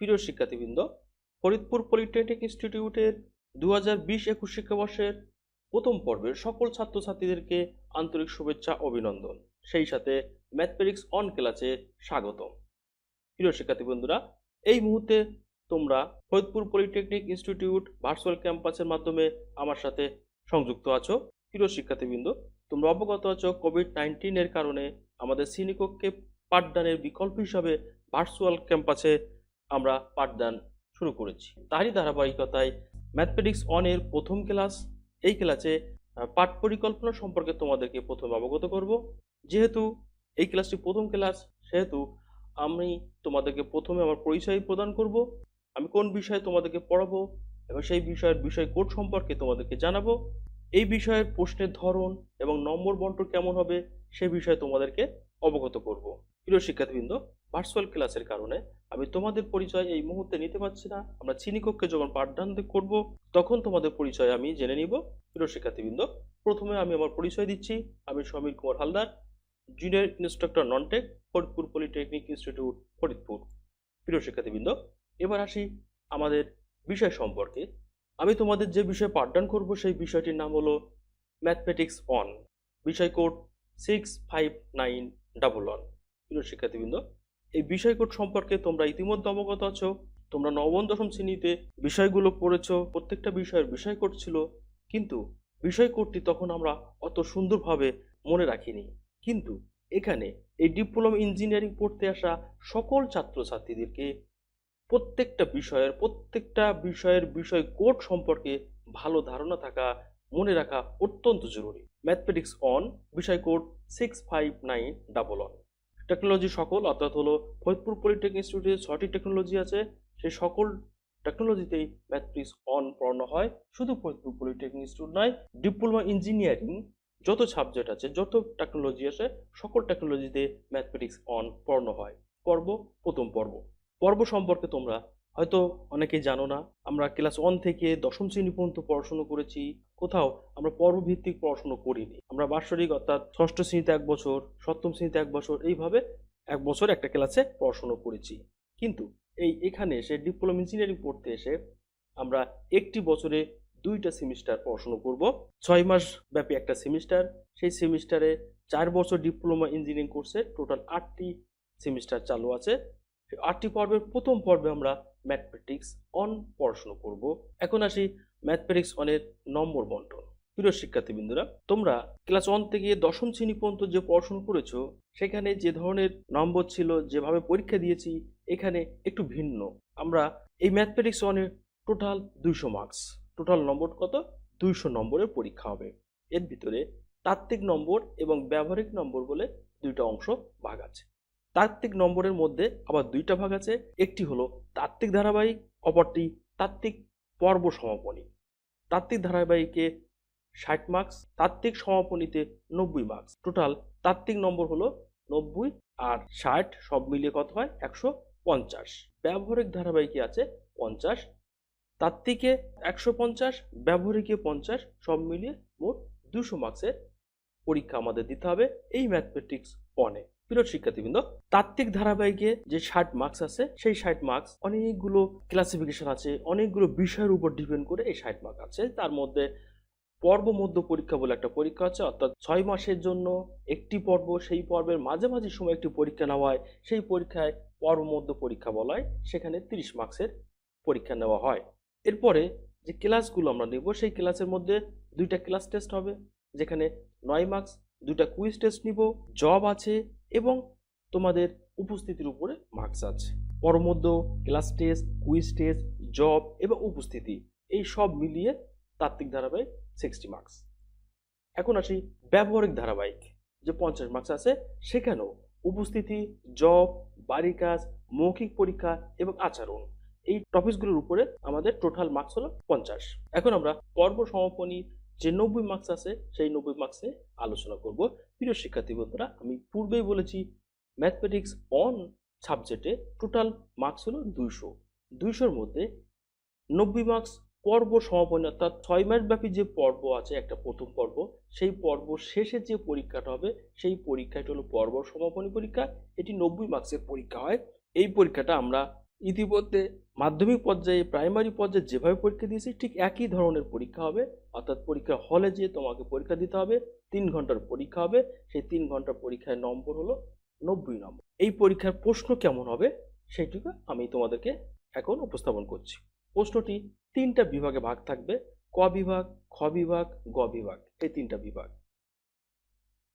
প্রিয় শিক্ষার্থীবৃন্দ, ফরিদপুর পলিটেকনিক ইনস্টিটিউটের দু হাজার বিশ একুশ শিক্ষাবর্ষের প্রথম পর্বের সকল ছাত্রছাত্রীদেরকে আন্তরিক শুভেচ্ছা, অভিনন্দন। সেই সাথে ম্যাথমেটিক্স অন ক্লাসে স্বাগতম। প্রিয় শিক্ষার্থী বন্ধুরা এই মুহূর্তে তোমরা ফরিদপুর পলিটেকনিক ইনস্টিটিউট ভার্চুয়াল ক্যাম্পাসের মাধ্যমে আমার সাথে সংযুক্ত আছো। প্রিয় শিক্ষার্থীবৃন্দ, তোমরা অবগত আছো কোভিড নাইন্টিনের কারণে আমাদের শ্রেণীকক্ষে পাঠদানের বিকল্প হিসাবে ভার্চুয়াল ক্যাম্পাসে আমরা পাঠদান শুরু করেছি। তারই ধারাবাহিকতায় ম্যাথমেটিক্স অনের প্রথম ক্লাস এই ক্লাসে পাঠ পরিকল্পনা সম্পর্কে তোমাদেরকে প্রথমে অবগত করব। যেহেতু এই ক্লাসটি প্রথম ক্লাস সেহেতু আমি তোমাদেরকে প্রথমে আমার পরিচয় প্রদান করব। আমি কোন বিষয়ে তোমাদেরকে পড়াবো এবং সেই বিষয়ের বিষয় কোড সম্পর্কে তোমাদেরকে জানাব। এই বিষয়ের প্রশ্নের ধরন এবং নম্বর বন্টন কেমন হবে সে বিষয়ে তোমাদেরকে অবগত করব। প্রিয় শিক্ষার্থীবৃন্দ ভার্চুয়াল ক্লাসের কারণে আমি তোমাদের পরিচয় এই মুহূর্তে নিতে পারছি না। আমরা শ্রেণীকক্ষে যখন পাঠদান করব, তখন তোমাদের পরিচয় আমি জেনে নিব। প্রিয় শিক্ষার্থীবৃন্দ, প্রথমে আমি আমার পরিচয় দিচ্ছি। আমি Samir Kumar Haldar junior instructor non tech Faridpur polytechnic institute Faridpur. প্রিয় শিক্ষার্থীবৃন্দ, এবার আসি আমাদের বিষয় সম্পর্কে। আমি তোমাদের যে বিষয়ে পাঠদান করব, সেই বিষয়টির নাম হলো ম্যাথমেটিক্স অন বিষয় code six five nine double one প্রিয় শিক্ষার্থীবৃন্দ, এই বিষয় কোড সম্পর্কে তোমরা ইতিমধ্যে অবগত আছো, তোমরা নবম, দশম শ্রেণীতে বিষয়গুলো পড়েছো, প্রত্যেকটা বিষয়ের বিষয় কোড ছিল, কিন্তু বিষয় কোডটি তখন আমরা অত সুন্দরভাবে মনে রাখিনি। কিন্তু এখানে এই ডিপ্লোমা ইঞ্জিনিয়ারিং পড়তে আসা সকল ছাত্রছাত্রীদেরকে প্রত্যেকটা বিষয়ের প্রত্যেকটা বিষয়ের বিষয় কোড সম্পর্কে ভালো ধারণা থাকা মনে রাখা অত্যন্ত জরুরি। ম্যাথমেটিক্স অন বিষয় code six five nine double one technology সকল, অর্থাৎ হলো ফরিদপুর পলিটেকনিক ইনস্টিটিউটে ছটি টেকনোলজি আছে। সেই সকল টেকনোলজিতেই ম্যাথমেটিক্স অন পড়ানো হয়। শুধু ফরিদপুর পলিটেকনিক ইনস্টিটিউট নয় ডিপ্লোমা ইঞ্জিনিয়ারিং যত সাবজেক্ট আছে, যত টেকনোলজি আছে, সকল টেকনোলজিতে ম্যাথমেটিক্স অন পড়ানো হয়। পর্ব, প্রথম পর্ব। পর্ব সম্পর্কে তোমরা হয়তো অনেকেই জানো না, আমরা ক্লাস ওয়ান থেকে দশম শ্রেণি পর্যন্ত পড়াশুনো করেছি, কোথাও আমরা পর্বভিত্তিক পড়াশুনো করিনি। আমরা বাৎসরিক অর্থাৎ ষষ্ঠ শ্রেণীতে এক বছর, সপ্তম শ্রেণীতে এক বছর, এইভাবে এক বছর একটা ক্লাসে পড়াশুনো করেছি। কিন্তু এই এখানে এসে ডিপ্লোমা ইঞ্জিনিয়ারিং পড়তে এসে আমরা একটি বছরে দুইটা সেমিস্টার পড়াশুনো করব। ছয় মাস ব্যাপী একটা সেমিস্টার সেই সেমিস্টারে চার বছর ডিপ্লোমা ইঞ্জিনিয়ারিং কোর্সে টোটাল আটটি সেমিস্টার চালু আছে। আটটি পর্বের প্রথম পর্বে আমরা ম্যাথমেটিক্স অন পড়াশুনো করব। এখন আসি ম্যাথমেটিক্স অনের নম্বর বন্টন। প্রিয় শিক্ষার্থীবৃন্দরা, তোমরা ক্লাস ওয়ান থেকে দশম শ্রেণি পর্যন্ত যে পড়াশোনা করেছ, সেখানে যে ধরনের নম্বর ছিল, যেভাবে পরীক্ষা দিয়েছি, এখানে একটু ভিন্ন। আমরা এই ম্যাথমেটিক্স ওয়ানের টোটাল দুইশো মার্কস টোটাল নম্বর কত? দুইশো নম্বরের পরীক্ষা হবে। এর ভিতরে তাত্ত্বিক নম্বর এবং ব্যবহারিক নম্বর বলে দুইটা অংশ ভাগ আছে। তাত্ত্বিক নম্বরের মধ্যে আবার দুইটা ভাগ আছে। একটি হলো তাত্ত্বিক ধারাবাহিক, অপরটি তাত্ত্বিক পর্ব সমাপনী। তাত্ত্বিক ধারাবাহিকে ষাট মার্কস তাত্ত্বিক সমাপনীতে নব্বই মার্কস টোটাল তাত্ত্বিক নম্বর হলো নব্বই আর ষাট সব মিলিয়ে কত হয়? একশো পঞ্চাশ। ব্যবহারিক ধারাবাহিকে আছে পঞ্চাশ। তাত্ত্বিকে একশো পঞ্চাশ, ব্যবহারিকে পঞ্চাশ, সব মিলিয়ে মোট দুশো মার্কসের পরীক্ষা আমাদের দিতে হবে। এই ম্যাথমেটিক্স পনে প্রিয় শিক্ষার্থীবৃন্দ, তাত্ত্বিক ধারাবাহিকে যে ষাট মার্কস আছে, সেই ষাট মার্কস অনেকগুলো ক্লাসিফিকেশন আছে, অনেকগুলো বিষয়ের উপর ডিপেন্ড করে এই ষাট মার্ক আছে। তার মধ্যে পর্ব মধ্য পরীক্ষা বলে একটা পরীক্ষা আছে, অর্থাৎ ছয় মাসের জন্য একটি পর্ব, সেই পর্বের মাঝে মাঝে সময় একটি পরীক্ষা নেওয়া হয়, সেই পরীক্ষায় পর্ব মধ্য পরীক্ষা বলা হয়, সেখানে তিরিশ মার্কসের পরীক্ষা নেওয়া হয়। এরপরে যে ক্লাসগুলো আমরা নেব, সেই ক্লাসের মধ্যে দুইটা ক্লাস টেস্ট হবে, যেখানে নয় মার্কস দুইটা কুইজ টেস্ট নিব জব আছে এবং তোমাদের উপস্থিতির উপরে মার্কস আছে। পরমধ্য class test quiz test job এবং উপস্থিতি, এই সব মিলিয়ে তাত্ত্বিক ধারাবাহিক সিক্সটি মার্কস এখন আসি ব্যবহারিক ধারাবাহিক, যে পঞ্চাশ মার্কস আছে, সেখানেও উপস্থিতি জব বাড়ি কাজ, মৌখিক পরীক্ষা এবং আচরণ, এই টপিকসগুলোর উপরে আমাদের টোটাল মার্কস হলো পঞ্চাশ। এখন আমরা পর্ব সমাপনী যে নব্বই মার্কস আছে, সেই নব্বই মার্কসে আলোচনা করব। প্রিয় শিক্ষার্থী বন্ধুরা, আমি পূর্বেই বলেছি ম্যাথমেটিক্স অন সাবজেক্টে টোটাল মার্কস হলো দুইশো। দুইশোর মধ্যে নব্বই মার্কস পর্ব সমাপনী, অর্থাৎ ছয় মাস ব্যাপী যে পর্ব আছে, একটা প্রথম পর্ব, সেই পর্ব শেষে যে পরীক্ষাটা হবে, সেই পরীক্ষাটি হলো পর্ব সমাপনী পরীক্ষা। এটি নব্বই মার্কসের পরীক্ষা হয়। এই পরীক্ষাটা আমরা ইতিমধ্যে মাধ্যমিক পর্যায়ে প্রাইমারি পর্যায়ে যেভাবে পরীক্ষা দিয়েছি, ঠিক একই ধরনের পরীক্ষা হবে। অর্থাৎ পরীক্ষা হলে যে তোমাকে পরীক্ষা দিতে হবে, তিন ঘণ্টার পরীক্ষা হবে। সেই তিন ঘণ্টার পরীক্ষার নম্বর হলো নব্বই নম্বর। এই পরীক্ষার প্রশ্ন কেমন হবে, সেইটুকু আমি তোমাদেরকে এখন উপস্থাপন করছি। প্রশ্নটি তিনটা বিভাগে ভাগ থাকবে, ক বিভাগ, খ বিভাগ, গ বিভাগ, এই তিনটা বিভাগ।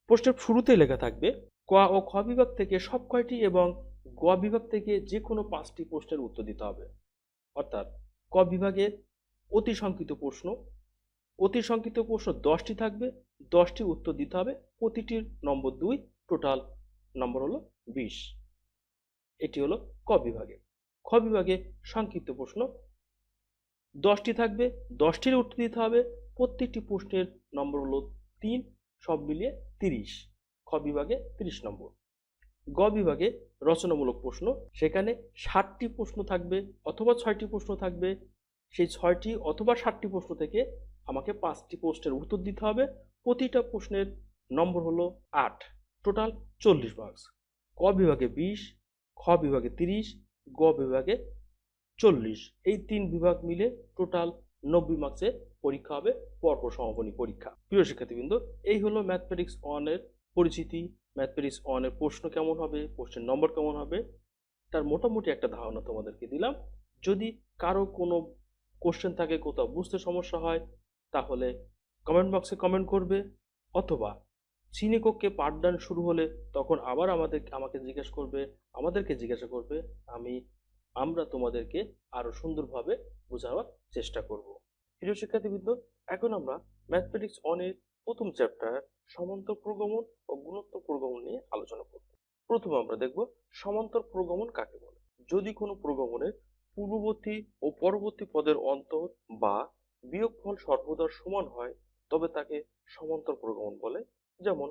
প্রশ্নের শুরুতে লেখা থাকবে, ক ও খ বিভাগ থেকে সব কয়টি এবং গ বিভাগ থেকে যে কোনো পাঁচটি প্রশ্নের উত্তর দিতে হবে। অর্থাৎ ক বিভাগের অতি সংক্ষিপ্ত প্রশ্ন, অতি সংক্ষিপ্ত প্রশ্ন দশটি থাকবে, দশটি উত্তর দিতে হবে, প্রতিটির নম্বর দুই, টোটাল নম্বর হলো বিশ। এটি হলো ক বিভাগে খ বিভাগে সংক্ষিপ্ত প্রশ্ন, দশটি থাকবে, দশটির উত্তর দিতে হবে, প্রত্যেকটি প্রশ্নের নম্বর হলো তিন, সব মিলিয়ে তিরিশ। খ বিভাগে তিরিশ নম্বর। গ বিভাগে রচনামূলক প্রশ্ন। সেখানে ষাটটি প্রশ্ন থাকবে অথবা ছয়টি প্রশ্ন থাকবে। সেই ছয়টি অথবা ষাটটি প্রশ্ন থেকে আমাকে পাঁচটি প্রশ্নের উত্তর দিতে হবে। প্রতিটা প্রশ্নের নম্বর হলো আট। টোটাল চল্লিশ মার্কস ক বিভাগে বিশ, খ বিভাগে তিরিশ, গ বিভাগে চল্লিশ। এই তিন বিভাগ মিলে টোটাল নব্বই মার্কসের পরীক্ষা হবে, পরপর সমাপনী পরীক্ষা। প্রিয় শিক্ষার্থীবৃন্দ, এই হলো ম্যাথমেটিক্স ওয়ানের পরিচিতি। ম্যাথমেটিক্স ওয়ানের প্রশ্ন কেমন হবে প্রশ্নের নম্বর কেমন হবে, তার মোটামুটি একটা ধারণা তোমাদেরকে দিলাম। যদি কারও কোনো কোশ্চেন থাকে, কোথাও বুঝতে সমস্যা হয়, তাহলে কমেন্ট বক্সে কমেন্ট করবে, অথবা শ্রেণীকক্ষে পাঠদান শুরু হলে তখন আবার আমাদের, আমাকে জিজ্ঞেস করবে, আমাদেরকে জিজ্ঞাসা করবে, আমি, আমরা তোমাদেরকে আরও সুন্দরভাবে বোঝাবার চেষ্টা করব। প্রিয় শিক্ষার্থীবৃন্দ, এখন আমরা ম্যাথমেটিক্স অনের প্রথম চ্যাপ্টার সমান্তর প্রগমন ও গুণোত্তর প্রগমন নিয়ে আলোচনা করব। প্রথমে আমরা দেখব সমান্তর প্রগমন কাকে বলে। যদি কোনো প্রগমনের পূর্ববর্তী ও পরবর্তী পদের অন্তর বা বিয়োগফল সর্বদা সমান হয়, তবে তাকে সমান্তর প্রগমন বলে, যেমন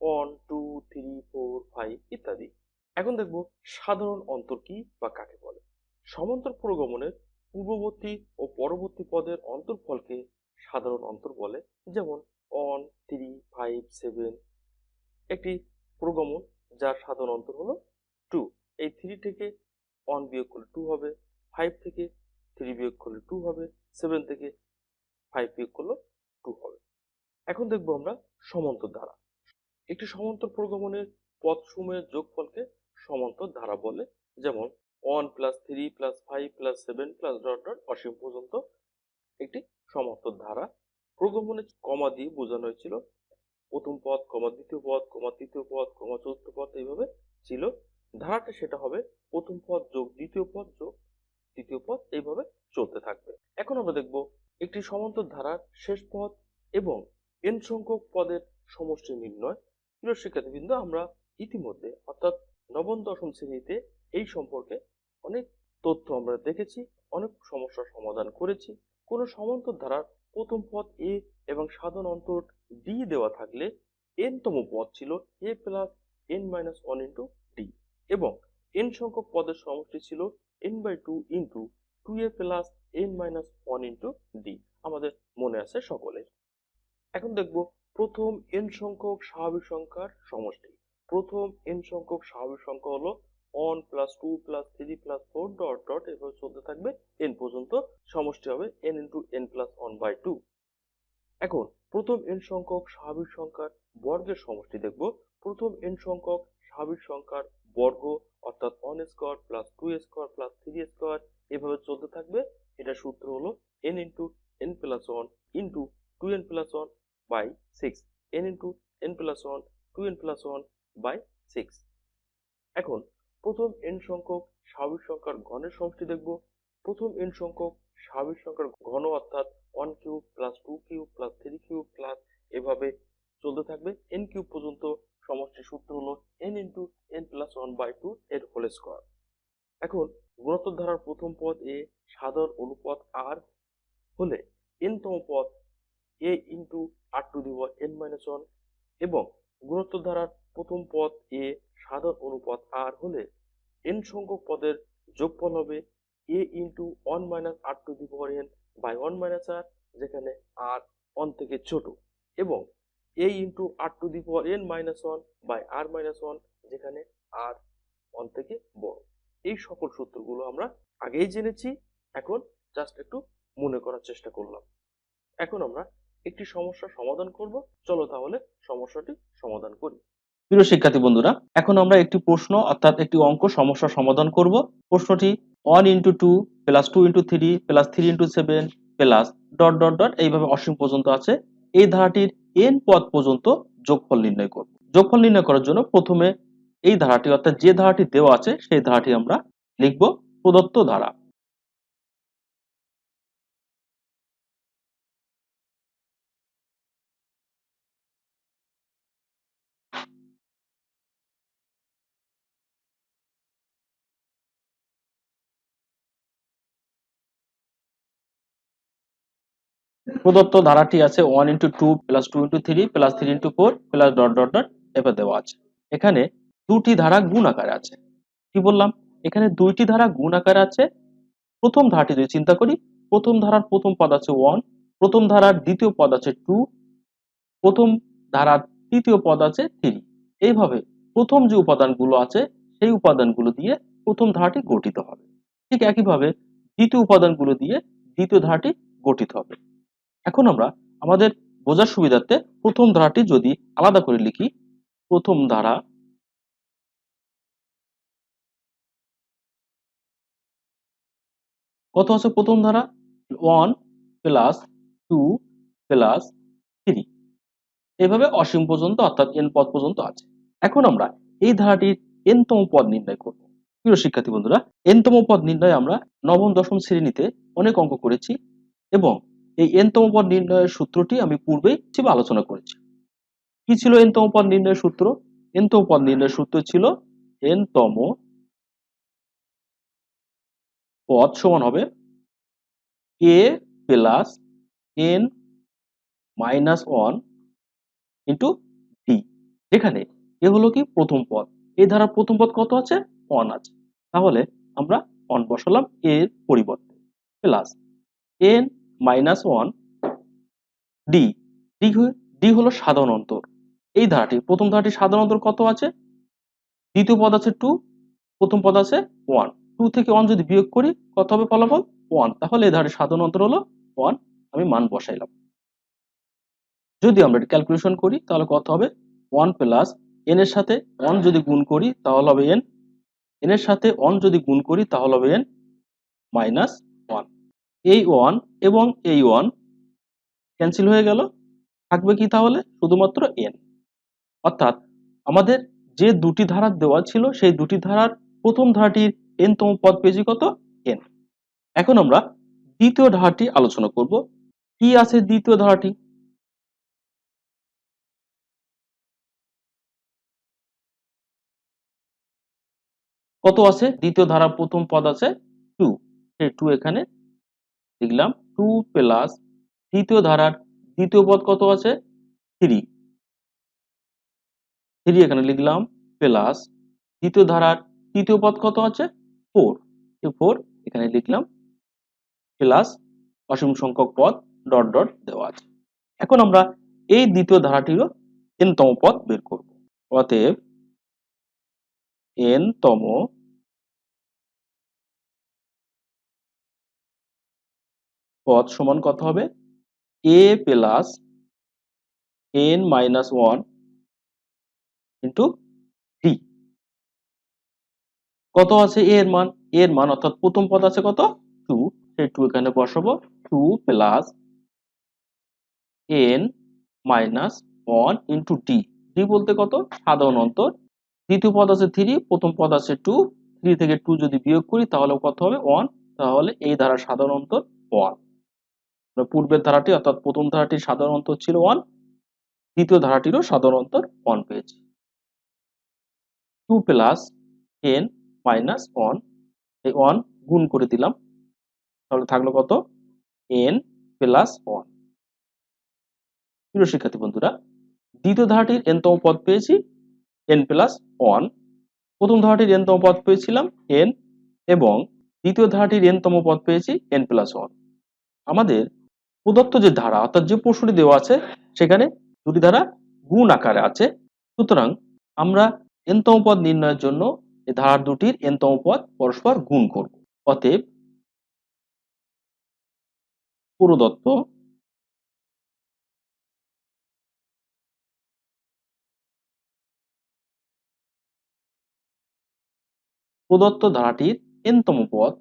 one two three four five ইত্যাদি। এখন দেখব সাধারণ অন্তর কি বা কাকে বলে। সমান্তর প্রগমনের পূর্ববর্তী ও পরবর্তী পদের অন্তর্ফলকে সাধারণ অন্তর বলে, যেমন ওয়ান থ্রি ফাইভ সেভেন একটি প্রগমন যার সাধারণ অন্তর হলো টু এই থ্রি থেকে ওয়ান বিয়োগ করলে টু হবে ফাইভ থেকে থ্রি বিয়োগ করলে টু হবে সেভেন থেকে ফাইভ বিয়োগ করলে টু হবে। এখন দেখব আমরা সমান্তর ধারা। একটি সমান্তর প্রগমনের পদসমূহের যোগফলকে সমান্তর ধারা বলে। যেমন one plus three plus five plus seven plus dot dot অসীম পর্যন্ত একটি সমান্তর ধারা। প্রগমনে কমা দিয়ে বোঝানো হয়েছিল। প্রথম পদ কমা, দ্বিতীয় পদ কমা, তৃতীয় পদ কমা, চতুর্থ পদ এইভাবে ছিল। ধারাটা সেটা হবে প্রথম পদ যোগ, দ্বিতীয় পদ যোগ, তৃতীয় পদ এইভাবে চলতে থাকবে। এখন আমরা দেখব একটি সমান্তর ধারার শেষ পদ এবং এন সংখ্যক পদের সমষ্টি নির্ণয়। প্রিয় শিক্ষার্থীবৃন্দ, আমরা ইতিমধ্যে, অর্থাৎ নবম, দশম শ্রেণীতে এই সম্পর্কে অনেক তথ্য আমরা দেখেছি, অনেক সমস্যার সমাধান করেছি। কোন সমান্তর ধারার প্রথম পদ এ এবং সাধারণ অন্তর ডি দেওয়া থাকলে এন তম পদ ছিল a plus n minus one into d এবং এন সংখ্যক পদের সমষ্টি ছিল n by two into two a plus n minus one into d আমাদের মনে আছে সকলের। এখন দেখব প্রথম এন সংখ্যক স্বাভাবিক সংখ্যার সমষ্টি। প্রথম এন সংখ্যক স্বাভাবিক সংখ্যা হলো one plus two plus three plus four dot dot এভাবে চলতে থাকবে। এন পর্যন্ত সমষ্টি হবে n into n plus one by two এখন, প্রথম এন সংখ্যক স্বাভাবিক সংখ্যার বর্গের সমষ্টি দেখব। প্রথম এন সংখ্যক স্বাভাবিক সংখ্যার বর্গ, অর্থাৎ one square plus two square plus three square এভাবে চলতে থাকবে। এটা সূত্র হলো n into n plus one into two n plus one by six n into n plus one two n plus one by six এখন প্রথম N সংখ্যক স্বাভাবিক সংখ্যার ঘনের সমষ্টি দেখব। প্রথম এন সংখ্যক স্বাভাবিক সংখ্যার ঘন অর্থাৎ one cube plus two cube plus three cube plus এভাবে চলতে থাকবে। এন কিউব পর্যন্ত সমষ্টি সূত্র হলো n into n plus one by two এর হোল স্কোয়ার এখন গুণোত্তর ধারার প্রথম পদ এ সাধারণ অনুপাত আর হলে এন তম পদ a into r to the n minus one এবং গুণোত্তর ধারার প্রথম পদ এ সাধারণ অনুপাত আর হলে এন সংখ্যক পদের যোগফল হবে a into one minus r to the power n by one minus r যেখানে আর ওয়ান থেকে ছোট, এবং a into r to the power n minus one by r minus one যেখানে আর ওয়ান থেকে বড়। এই সকল সূত্রগুলো আমরা আগেই জেনেছি, এখন জাস্ট একটু মনে করার চেষ্টা করলাম। এখন আমরা একটি সমস্যার সমাধান করব। চলো তাহলে সমস্যাটি সমাধান করি। প্রিয় শিক্ষার্থী বন্ধুরা, এখন আমরা একটি প্রশ্ন, অর্থাৎ একটি অঙ্ক সমস্যার সমাধান করব। প্রশ্নটি one into two plus two into three plus three into seven plus dot dot dot এইভাবে অসীম পর্যন্ত আছে। এই ধারাটির এন পদ পর্যন্ত যোগফল নির্ণয় করব। যোগফল নির্ণয় করার জন্য প্রথমে এই ধারাটি, অর্থাৎ যে ধারাটি দেওয়া আছে, সেই ধারাটি আমরা লিখব প্রদত্ত ধারা। প্রদত্ত ধারাটি আছে one into two plus two into three plus three into four plus dot dot dot এবার দেওয়া আছে। এখানে দুটি ধারা গুণ আকারে আছে। কি বললাম? এখানে দুইটি ধারা গুণ আকারে আছে। প্রথম ধারাটি যদি চিন্তা করি, প্রথম ধারার প্রথম পদ আছে ওয়ান প্রথম ধারার দ্বিতীয় পদ আছে টু প্রথম ধারার তৃতীয় পদ আছে থ্রি এইভাবে প্রথম যে উপাদানগুলো আছে, সেই উপাদানগুলো দিয়ে প্রথম ধারাটি গঠিত হবে। ঠিক একইভাবে দ্বিতীয় উপাদানগুলো দিয়ে দ্বিতীয় ধারাটি গঠিত হবে। এখন আমরা আমাদের বোঝার সুবিধার্থে প্রথম ধারাটি যদি আলাদা করে লিখি, প্রথম ধারা কত আছে প্রথম ধারা? One plus two plus three এভাবে অসীম পর্যন্ত অর্থাৎ এন পদ পর্যন্ত আছে। এখন আমরা এই ধারাটির এনতম পদ নির্ণয় করব। প্রিয় শিক্ষার্থী বন্ধুরা এনতম পদ নির্ণয় আমরা নবম, দশম শ্রেণীতে অনেক অঙ্ক করেছি এবং এই এনতম পদ নির্ণয়ের সূত্রটি আমি পূর্বেই আলোচনা করেছি। কি ছিল এনতম পদ নির্ণয়ের সূত্র? এনতম পদ নির্ণয়ের সূত্র ছিল এনতম পদ সমান হবে a plus n minus one into d যেখানে এ হলো কি প্রথম পদ। এই ধারার প্রথম পদ কত আছে? ওয়ান আছে। তাহলে আমরা ওয়ান বসালাম এর পরিবর্তে। Plus n minus one d d হলো সাধারণ অন্তর। এই ধারাটি, প্রথম ধারাটি সাধারণ অন্তর কত আছে? দ্বিতীয় পদ আছে টু প্রথম পদ আছে ওয়ান টু থেকে ওয়ান যদি বিয়োগ করি, কত হবে ফলাফল? ওয়ান তাহলে এই ধারাটির সাধারণ অন্তর হলো ওয়ান আমি মান বসাইলাম। যদি আমরা ক্যালকুলেশন করি, তাহলে কত হবে? ওয়ান প্লাস এন এর সাথে ওয়ান যদি গুণ করি, তাহলে হবে এন এন এর সাথে ওয়ান যদি গুণ করি, তাহলে হবে এন মাইনাস এই ওয়ান এবং এই ওয়ান ক্যান্সেল হয়ে গেল। থাকবে কি তাহলে? শুধুমাত্র এন অর্থাৎ আমাদের যে দুটি ধারা দেওয়া ছিল, সেই দুটি ধারার প্রথম ধারাটির এনতম পদ পেয়েছি কত? এন এখন আমরা দ্বিতীয় ধারাটি আলোচনা করব। কি আছে দ্বিতীয় ধারাটি? কত আছে? দ্বিতীয় ধারা প্রথম পদ আছে টু সেই টু এখানে লিখলাম টু প্লাস দ্বিতীয় ধারার দ্বিতীয় পদ কত আছে? থ্রি থ্রি এখানে লিখলাম প্লাস দ্বিতীয় ধারার তৃতীয় পদ কত আছে? ফোর ফোর এখানে লিখলাম প্লাস অসীম সংখ্যক পদ ডট ডট দেওয়া আছে। এখন আমরা এই দ্বিতীয় ধারাটিরও এনতম পদ বের করব। অতএব এন পদ সমান কত হবে? A plus n minus one into d কত আছে এর মান? এর মান, অর্থাৎ প্রথম পদ আছে কত? টু সেই টু এখানে বসাবো। Two plus n minus one into d d বলতে কত? সাধারণ অন্তর। দ্বিতীয় পদ আছে থ্রি প্রথম পদ আছে টু থ্রি থেকে টু যদি বিয়োগ করি তাহলে কত হবে? ওয়ান তাহলে এই ধারার সাধারণ অন্তর ওয়ান পূর্বের ধারাটি অর্থাৎ প্রথম ধারাটির সাধারণ অন্তর ছিল ওয়ান দ্বিতীয় ধারাটিরও সাধারণ অন্তর ওয়ান পেয়েছি। Two plus n minus one এই ওয়ান গুণ করে দিলাম, তাহলে থাকল কত? এন প্লাস ওয়ান প্রিয় শিক্ষার্থী বন্ধুরা, দ্বিতীয় ধারাটির এনতম পদ পেয়েছি এন প্লাস ওয়ান প্রথম ধারাটির এনতম পদ পেয়েছিলাম এন এবং দ্বিতীয় ধারাটির এনতম পদ পেয়েছি এন প্লাস ওয়ান আমাদের প্রদত্ত যে ধারা, অর্থাৎ যে প্রশ্নটি দেওয়া আছে, সেখানে দুটি ধারা গুণ আকারে আছে। সুতরাং আমরা এনতম পদ নির্ণয়ের জন্য এ ধারা দুটির এনতম পদ পরস্পর গুণ করব। অতএব প্রদত্ত প্রদত্ত ধারাটির এনতম পদ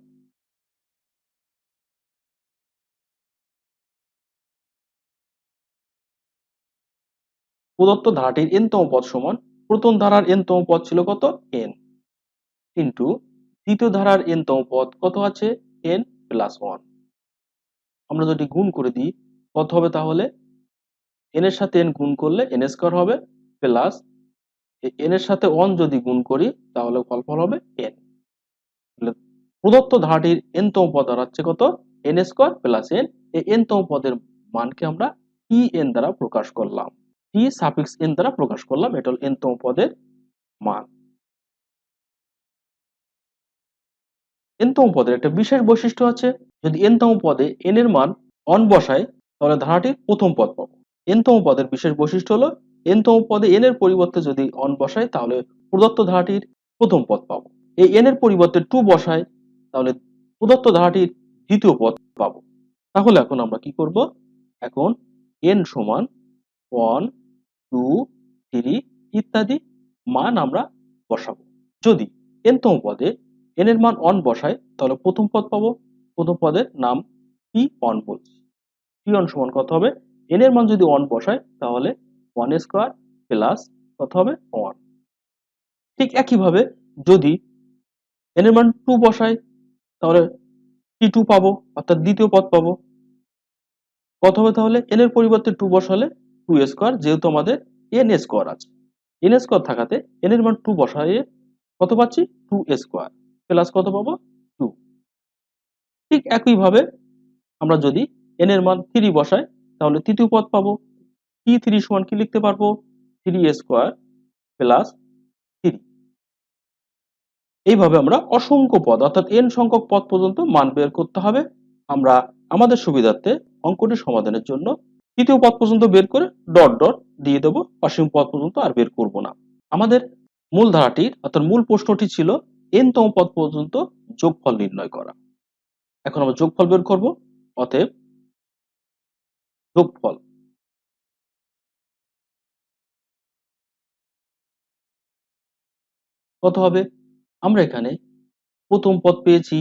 প্রদত্ত ধারাটির এনতম পদ সমান, প্রথম ধারার এনতম পদ ছিল কত? এন ইন্টু দ্বিতীয় ধারার এনতম পদ কত আছে? এন প্লাস ওয়ান আমরা যদি গুণ করে দিই, কত হবে তাহলে? এন এর সাথে এন গুণ করলে এন স্কোয়ার হবে প্লাস এন এর সাথে ওয়ান যদি গুণ করি, তাহলে ফলাফল হবে এন প্রদত্ত ধারাটির এনতম পদ দাঁড়াচ্ছে কত? এন স্কোয়ার প্লাস এন এই এনতম পদের মানকে আমরা ই এন দ্বারা প্রকাশ করলাম। টি সাফিক্স এন দ্বারা প্রকাশ করলাম, এটা হল এনতম পদের মান। এনতম পদের একটা বিশেষ বৈশিষ্ট্য আছে, যদি এনতম পদে এন এর মান অন বসায় তাহলে ধারাটির প্রথম পদ পাবো। এনতম পদের বিশেষ বৈশিষ্ট্য হলো এনতম পদে এন এর পরিবর্তে যদি অন বসায় তাহলে প্রদত্ত ধারাটির প্রথম পদ পাবো। এই এন এর পরিবর্তে টু বসায় তাহলে প্রদত্ত ধারাটির দ্বিতীয় পদ পাবো। তাহলে এখন আমরা কি করব? এখন এন সমান ওয়ান টু, থ্রি ইত্যাদি মান আমরা বসাবো। যদি এনতম পদে এন এর মান অন বসায় তাহলে প্রথম পদ পাবো। প্রথম পদের নাম টি অন বলছি। টি অন সমান কত হবে? এন এর মান যদি অন বসায় তাহলে ওয়ান স্কোয়ার প্লাস কত হবে? ওয়ান ঠিক একইভাবে যদি এন এর মান টু বসায় তাহলে টি টু পাবো, অর্থাৎ দ্বিতীয় পদ পাবো। কত হবে তাহলে? এন এর পরিবর্তে টু বসালে টু স্কোয়ার যেহেতু আমাদের এন স্কোয়ার আছে। এন স্কোয়ার থাকাতে এন এর মান টু বসায় কত পাচ্ছি? টু স্কোয়ার প্লাস কত পাবো? টু ঠিক একইভাবে আমরা যদি এন এর মান থ্রি বসাই, তাহলে তৃতীয় পদ পাবো। টি থ্রি সমান কি লিখতে পারব? থ্রি স্কোয়ার প্লাস থ্রি এইভাবে আমরা অসংখ্য পদ, অর্থাৎ এন সংখ্যক পদ পর্যন্ত মান বের করতে হবে। আমরা আমাদের সুবিধার্থে অঙ্কটি সমাধানের জন্য তৃতীয় পদ পর্যন্ত বের করে ডট ডট দিয়ে দেবো। অসীম পদ পর্যন্ত আর বের করব না। আমাদের মূল ধারাটির অর্থাৎ মূল প্রশ্নটি ছিল এন তম পদ পর্যন্ত যোগফল নির্ণয় করা। এখন আমরা যোগফল বের করব, অতএব যোগফল কত হবে? আমরা এখানে প্রথম পদ পেয়েছি,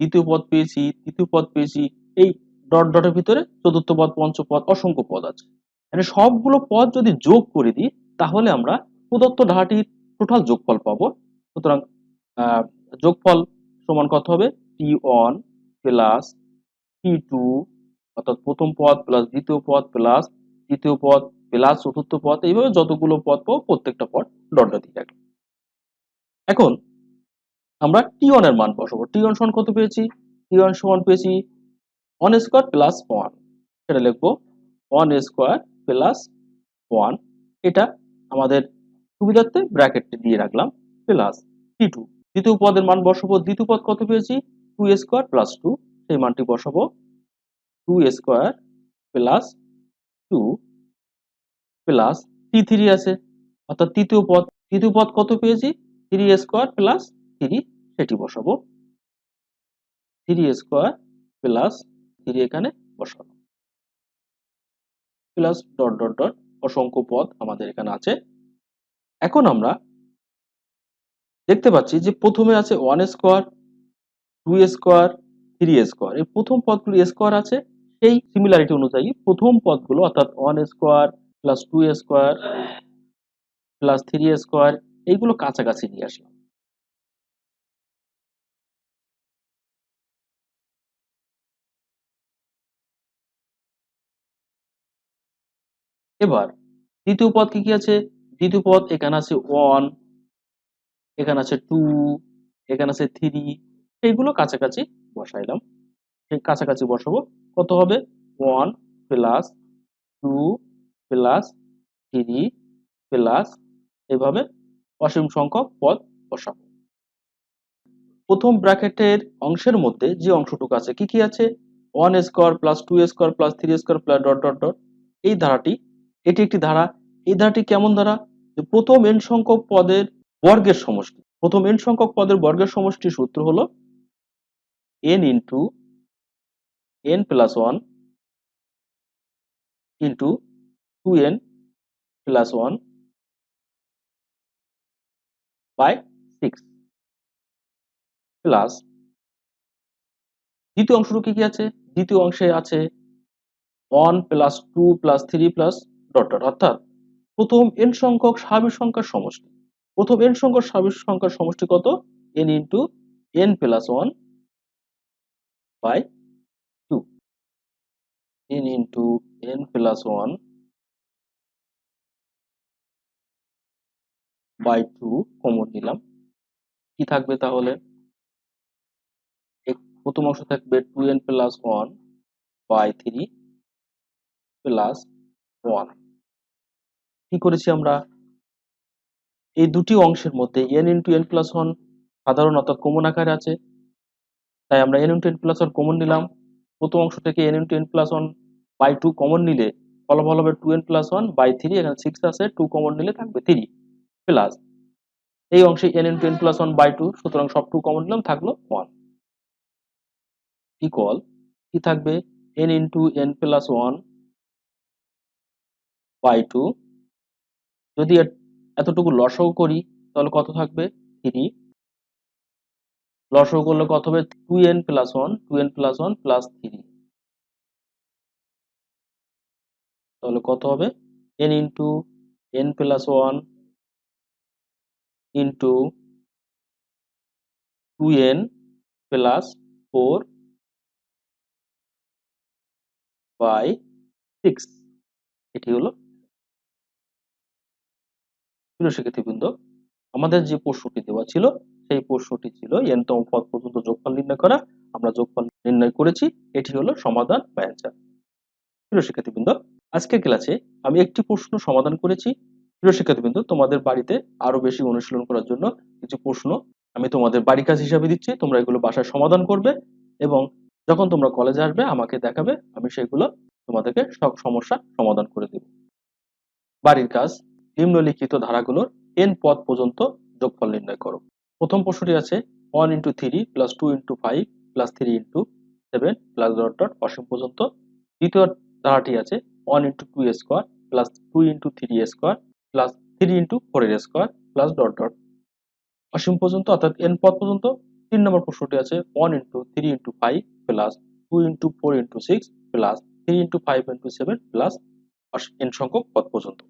দ্বিতীয় পদ পেয়েছি, তৃতীয় পদ পেয়েছি, এই ডট ডটের ভিতরে চতুর্থ পদ, পঞ্চম পদ, অসংখ্য পদ আছে। মানে সবগুলো পদ যদি যোগ করে দিই, তাহলে আমরা প্রদত্ত ধারাটির টোটাল যোগফল পাবো। সুতরাং যোগফল সমান কত হবে? T one plus T two অর্থাৎ প্রথম পদ প্লাস দ্বিতীয় পদ প্লাস তৃতীয় পদ প্লাস চতুর্থ পদ, এইভাবে যতগুলো পদ পাবো, প্রত্যেকটা পদ ডট দিয়ে রাখলাম এখন, আমরা টি ওয়ানের মান বসাবো। টি ওয়ান সমান কত পেয়েছি? টি ওয়ান সমান পেয়েছি ওয়ান স্কোয়ার প্লাস ওয়ান সেটা লিখব ওয়ান স্কোয়ার প্লাস ওয়ান এটা আমাদের সুবিধার্থে ব্র্যাকেটে দিয়ে রাখলাম প্লাস টি টু দ্বিতীয় পদের মান বসাবো, দ্বিতীয় পদ কত পেয়েছি? টু স্কোয়ার প্লাস টু সেই মানটি বসাবো two square plus two plus T three আছে। অর্থাৎ তৃতীয় পদ তৃতীয় পদ কত পেয়েছি? থ্রি স্কোয়ার প্লাস থ্রি সেটি বসাবো। থ্রি স্কোয়ার প্লাস থ্রি এখানে বসাবো প্লাস ডট ডট ডট অসংখ্য পদ আমাদের এখানে আছে। এখন আমরা দেখতে পাচ্ছি যে প্রথমে আছে one square two square three square এই প্রথম পদগুলো স্কোয়ার আছে। সেই সিমিলারিটি অনুযায়ী প্রথম পদগুলো অর্থাৎ one square plus two square plus three square এইগুলো কাছাকাছি নিয়ে আসলাম। এবার, দ্বিতীয় পদ কি কি আছে? দ্বিতীয় পদ, এখানে আছে ওয়ান এখানে আছে টু এখানে আছে থ্রি এইগুলো কাছাকাছি বসাইলাম। সেই কাছাকাছি বসাবো। কত হবে? One plus two plus three plus এভাবে অসীম সংখ্যক পদ বসাবো। প্রথম ব্র্যাকেটের অংশের মধ্যে যে অংশটুকু আছে, কি কি আছে? One square plus two square plus three square plus dot dot dot এই ধারাটি এটি একটি ধারা। এই ধারাটি কেমন ধারা? প্রথম এন সংখ্যক পদের বর্গের সমষ্টি। প্রথম n সংখ্যক পদের বর্গের সমষ্টির সূত্র হলো n into n plus one into two n plus one by six plus দ্বিতীয় অংশটুকু কি আছে? দ্বিতীয় অংশে আছে one plus two plus three plus dot dot, অর্থাৎ প্রথম এন সংখ্যক স্বাভাবিক সংখ্যার সমষ্টি। প্রথম এন সংখ্যক স্বাভাবিক সংখ্যার সমষ্টি কত? N into n plus one by two n into n plus one by two common নিলাম। কি থাকবে তাহলে? প্রথম অংশ থাকবে two n plus one by three plus one কি করেছি আমরা? এই দুটি অংশের মধ্যে n into n plus one সাধারণ অর্থাৎ কমন আকারে আছে। তাই আমরা n into n plus one common নিলাম। প্রথম অংশ থেকে n into n plus one by two common নিলে ফলাফল হবে two n plus one by three এখানে সিক্স আছে টু কমন নিলে থাকবে থ্রি প্লাস এই অংশে n into n plus one by two সুতরাং সব টু কমন নিলাম, থাকল ওয়ান ইকুয়াল কি থাকবে? N into n plus one by two যদি এতটুকু লসও করি, তাহলে কত থাকবে? থ্রি লসও করলে কত হবে? Two n plus one two n plus one plus three তাহলে কত হবে? N into n plus one into two n plus four by six এটি হলো প্রিয় শিক্ষার্থীবৃন্দ, আমাদের যে প্রশ্নটি দেওয়া ছিল, সেই প্রশ্নটি ছিল এনতম পদ পর্যন্ত যোগফল নির্ণয় করা। আমরা যোগফল নির্ণয় করেছি, এটি হলো সমাধান বা অ্যান্সার প্রিয় শিক্ষার্থীবৃন্দ, আজকের ক্লাসে আমি একটি প্রশ্ন সমাধান করেছি। প্রিয় শিক্ষার্থীবৃন্দ, তোমাদের বাড়িতে আরও বেশি অনুশীলন করার জন্য কিছু প্রশ্ন আমি তোমাদের বাড়ি কাজ হিসাবে দিচ্ছি। তোমরা এগুলো বাসায় সমাধান করবে এবং যখন তোমরা কলেজে আসবে, আমাকে দেখাবে, আমি সেগুলো তোমাদেরকে সব সমস্যা সমাধান করে দেব। বাড়ির কাজ নিম্নলিখিত ধারাগুলোর এন পদ পর্যন্ত যোগফল নির্ণয় করো। প্রথম প্রশ্নটি আছে one into three plus two into five plus three into seven plus dot dot অসীম পর্যন্ত। দ্বিতীয় ধারাটি আছে one into two square plus two into three square plus three into four এর স্কোয়ার প্লাস ডট ডট অসীম পর্যন্ত, অর্থাৎ N পদ পর্যন্ত। তিন নম্বর প্রশ্নটি আছে one into three into five plus two into four into six plus three into five into seven plus n সংখ্যক পদ পর্যন্ত।